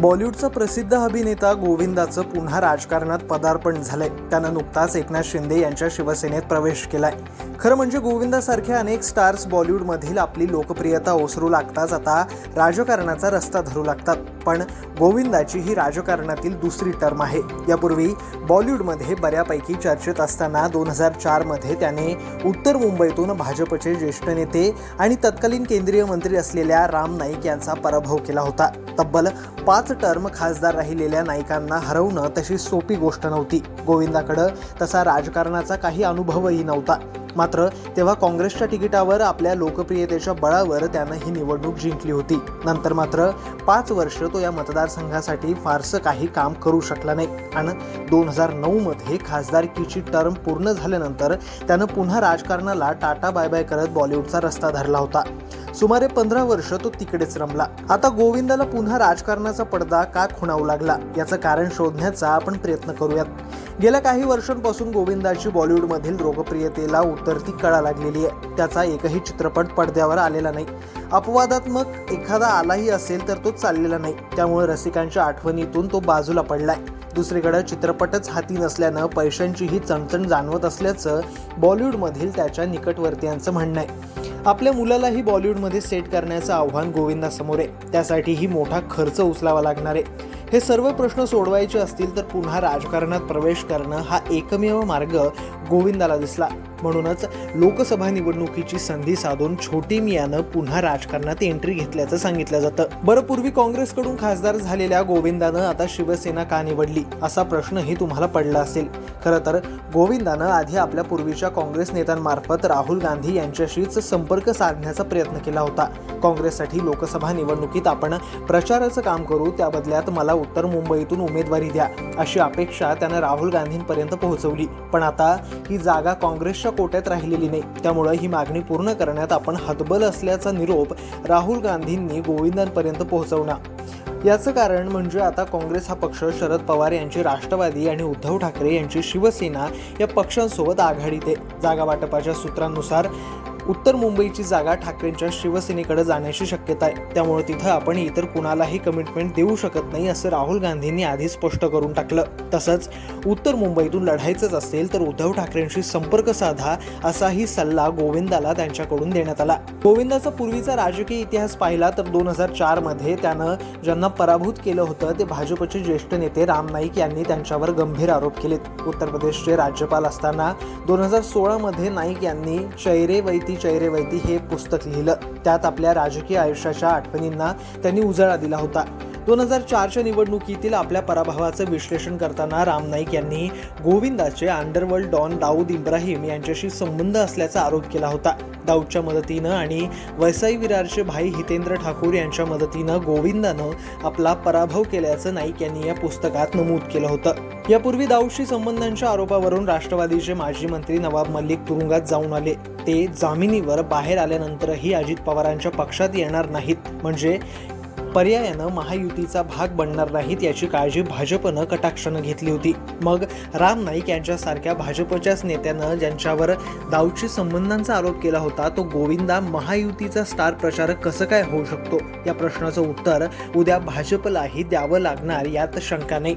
बॉलिवूडचा प्रसिद्ध अभिनेता गोविंदाचं पुन्हा राजकारणात पदार्पण झालंय. त्यानं नुकताच एकनाथ शिंदे यांच्या शिवसेनेत प्रवेश केलाय. खरं म्हणजे गोविंदासारखे अनेक स्टार्स बॉलिवूडमधील आपली लोकप्रियता ओसरू लागताच आता राजकारणाचा रस्ता धरू लागतात. पण गोविंदाची ही राजकारणातील दुसरी टर्म आहे. यापूर्वी बॉलिवूडमध्ये बऱ्यापैकी चर्चेत असताना दोन हजार चारमध्ये त्याने उत्तर मुंबईतून भाजपचे ज्येष्ठ नेते आणि तत्कालीन केंद्रीय मंत्री असलेल्या राम नाईक यांचा पराभव केला होता. तब्बल पाच टर्म खासदार राहिलेल्या नायकांना हरवणं तशी सोपी गोष्ट नव्हती. गोविंदाकडं तसा राजकारणाचा काही अनुभवही नव्हता. मात्र तेव्हा काँग्रेसच्या तिकिटावर आपल्या लोकप्रियतेच्या बळावर त्यानं ही निवडणूक जिंकली होती. नंतर मात्र पाच वर्ष तो या मतदारसंघासाठी फारसं काही काम करू शकला नाही. आणि दोन हजार नऊमध्ये खासदारकीची टर्म पूर्ण झाल्यानंतर त्यानं पुन्हा राजकारणाला टाटा बाय बाय करत बॉलिवूडचा रस्ता धरला होता. सुमारे पंधरा वर्ष तो तिकडेच रमला. आता गोविंदाला पुन्हा राजकारणाचा पडदा का खुणावू लागला याचं कारण शोधण्याचा आपण प्रयत्न करूयात. गेल्या काही वर्षांपासून गोविंदाची बॉलिवूडमधील लोकप्रियतेला उतरती कळा लागलेली आहे. त्याचा एकही चित्रपट पडद्यावर आलेला नाही. अपवादात्मक एखादा आलाही असेल तर तो चाललेला नाही. त्यामुळे रसिकांच्या आठवणीतून तो बाजूला पडलाय. दुसरीकडे चित्रपटच हाती नसल्यानं पैशांचीही चणचण जाणवत असल्याचं बॉलिवूडमधील त्याच्या निकटवर्तीयांचं म्हणणं आहे. आपल्या मुलालाही बॉलिवूडमध्ये सेट करण्याचं आव्हान गोविंदासमोर आहे. त्यासाठीही मोठा खर्च उचलावा लागणार आहे. हे सर्व प्रश्न सोडवायचे असतील तर पुन्हा राजकारणात प्रवेश करणं हा एकमेव मार्ग गोविंदाला दिसला. म्हणूनच लोकसभा निवडणुकीची संधी साधून छोटी मियानं पुन्हा राजकारणात एंट्री घेतल्याचं सांगितलं जातं. बरं पूर्वी काँग्रेसकडून खासदार झालेल्या गोविंदानं आता शिवसेना का निवडली? असा प्रश्नही तुम्हाला पडला असेल. खरं तर गोविंदानं आधी आपल्या पूर्वीच्या काँग्रेस नेत्यांमार्फत राहुल गांधी यांच्याशीच संपर्क साधण्याचा प्रयत्न केला होता. काँग्रेससाठी लोकसभा निवडणुकीत आपण प्रचाराचं काम करू त्या बदल्यात मला उत्तर मुंबईतून उमेदवारी द्या अशी अपेक्षा त्यानं राहुल गांधींपर्यंत पोहोचवली. पण आता ही जागा काँग्रेसच्या कोट्यात राहिलेली नाही. त्यामुळं ही मागणी पूर्ण करण्यात आपण हतबल असल्याचा निरोप राहुल गांधींनी गोविंदांपर्यंत पोहोचवला. याचं कारण म्हणजे आता काँग्रेस हा पक्ष शरद पवार यांची राष्ट्रवादी आणि उद्धव ठाकरे यांची शिवसेना या पक्षांसोबत आघाडीत आहे. जागावाटपाच्या सूत्रांनुसार उत्तर मुंबईची जागा ठाकरेंच्या शिवसेनेकडे जाण्याची शक्यता आहे. त्यामुळे तिथं आपण इतर कुणालाही कमिटमेंट देऊ शकत नाही असं राहुल गांधींनी आधी स्पष्ट करून टाकलं. तसंच उत्तर मुंबईतून लढायचंच असेल तर उद्धव ठाकरेंशी संपर्क साधा असाही सल्ला गोविंदाला त्यांच्याकडून देण्यात आला. गोविंदाचा पूर्वीचा राजकीय इतिहास पाहिला तर दोन हजार चारमध्ये त्यानं ज्यांना पराभूत केलं होतं ते भाजपचे ज्येष्ठ नेते राम नाईक यांनी त्यांच्यावर गंभीर आरोप केलेत. उत्तर प्रदेशचे राज्यपाल असताना दोन हजार सोळामध्ये नाईक यांनी चैरे चैरेवैती हे पुस्तक लिहिलं. त्यात आपल्या राजकीय आयुष्याच्या आठवणींना त्यांनी उजाळा दिला होता. दोन हजार चारच्या निवडणुकीतील आपल्या पराभवाचं विश्लेषण करताना राम नाईक यांनी गोविंदाचे अंडरवर्ल्ड डॉन दाऊद इब्राहिम यांच्याशी संबंध असल्याचा आरोप केला होता. दाऊदच्या मदतीनं आणि वैसाई विरारचे भाई हितेंद्र ठाकूर यांच्या मदतीनं गोविंदानं आपला पराभव केल्याचं नाईक यांनी या पुस्तकात नमूद केलं होतं. यापूर्वी दाऊदशी संबंधांच्या आरोपावरून राष्ट्रवादीचे माजी मंत्री नवाब मलिक तुरुंगात जाऊन आले. ते जामिनीवर बाहेर आल्यानंतरही अजित पवारांच्या पक्षात येणार नाहीत. म्हणजे पर्यायानं महायुतीचा भाग बनणार नाहीत याची काळजी भाजपनं कटाक्षानं घेतली होती. मग राम नाईक यांच्यासारख्या भाजपच्याच नेत्यानं ज्यांच्यावर दाऊदशी संबंधांचा आरोप केला होता तो गोविंदा महायुतीचा स्टार प्रचारक कसं काय होऊ शकतो? या प्रश्नाचं उत्तर उद्या भाजपलाही द्यावं लागणार यात शंका नाही.